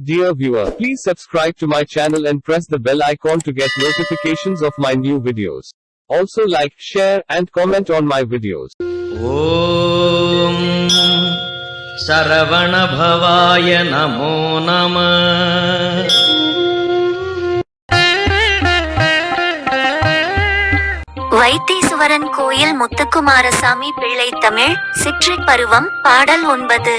Dear viewer, please subscribe to my channel and press the bell icon to get notifications of my new videos. Also like, share and comment on my videos. ஓம் சரவணபவாய நமோ நம வைத்தீஸ்வரன் கோயில் முத்துக்குமாரசாமி பிள்ளை தமிழ் சிற்றிப்பருவம் பாடல் ஒன்பது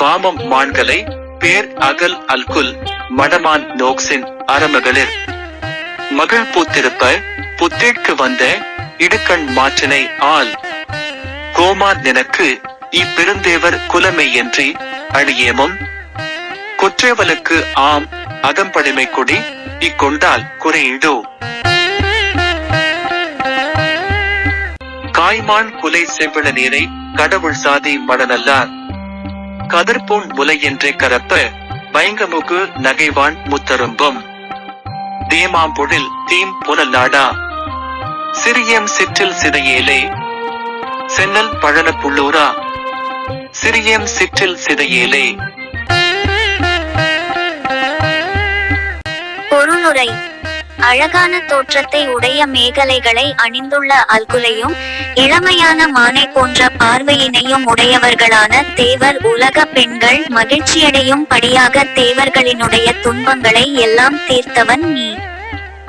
வாமம் மான்களை பேர் அகல் அல்குல் மடமான் நோக்சின் அறமகளிர். மகள் பூத்திருப்ப புத்திற்கு வந்த இடுக்கண் மாற்றினை ஆள். கோமான் நினக்கு இப்பெருந்தேவர் குலமையன்றி அழியேமும் குற்றேவலுக்கு ஆம் அகம்படிமை கொடி இக்கொண்டால் குறையிடோ. காய்மான் குலை செவ்விள நீரை கடவுள் சாதி மடநல்லார். கதர்போன் முலை என்றே கரப்ப பயங்கமுகு நகைவான் முத்தரும்பும். தேமாம்பொழில் தீம் புனல்லாடா சிறியம் சிற்றில் சிதையேலே. சென்னல் பழன புள்ளூரா. சிறியம் சிற்றில் சிதையேலே. பொருளுரை அழகான தோற்றத்தை உடைய மேகலைகளை அணிந்துள்ள அல்குலையும் இளமையான மானை போன்ற பார்வையினையும் உடையவர்களான தேவர் உலக பெண்கள் மகிழ்ச்சியடையும் படியாக தேவர்களினுடைய துன்பங்களை எல்லாம் தீர்த்தவன் நீ.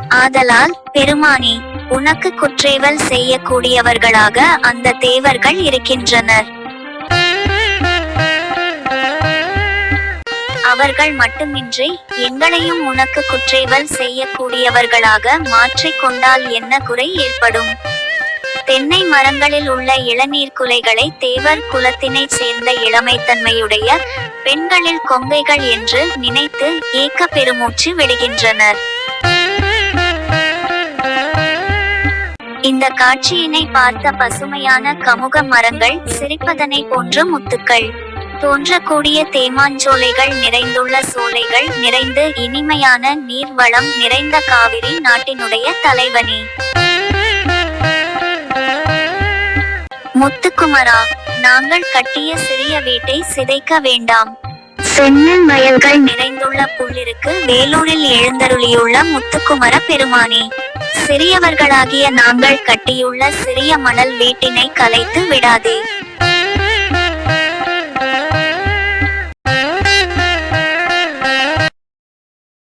ஆதலால் பெருமானி உனக்கு குற்றேவல் செய்யக்கூடியவர்களாக அந்த தேவர்கள் இருக்கின்றனர். அவர்கள் மட்டுமின்றி எங்களையும் உனக்கு குற்றேவல் செய்யக்கூடியவர்களாக மாற்றிக் கொண்டால் என்ன குறை ஏற்படும்? தென்னை மரங்களில் உள்ள இளநீர் குலைகளை தேவர் குலத்தினைச் சேர்ந்த இளமைத்தன்மையுடைய பெண்களில் கொங்கைகள் என்று நினைத்து ஏக்க பெருமூச்சு விடுகின்றனர். இந்த காட்சியினை பார்த்த பசுமையான கமுக மரங்கள் சிரிப்பதனை போன்ற முத்துக்கள். தோன்றக்கூடிய தேமாஞ்சோலைகள் நிறைந்துள்ள சோலைகள் நிறைந்து இனிமையான நீர்வளம் நிறைந்த காவிரி நாட்டினுடைய தலைவனி. முத்துக்குமரா நாங்கள் கட்டிய சிறிய வீட்டை சிதைக்க வேண்டாம். சென்னல் வயல்கள் நிறைந்துள்ள புள்ளிருக்கு வேலூரில் எழுந்தருளியுள்ள முத்துக்குமர பெருமானே. சிறியவர்களாகிய நாங்கள் கட்டியுள்ள சிறிய மணல் வீட்டினை கலைத்து விடாதே.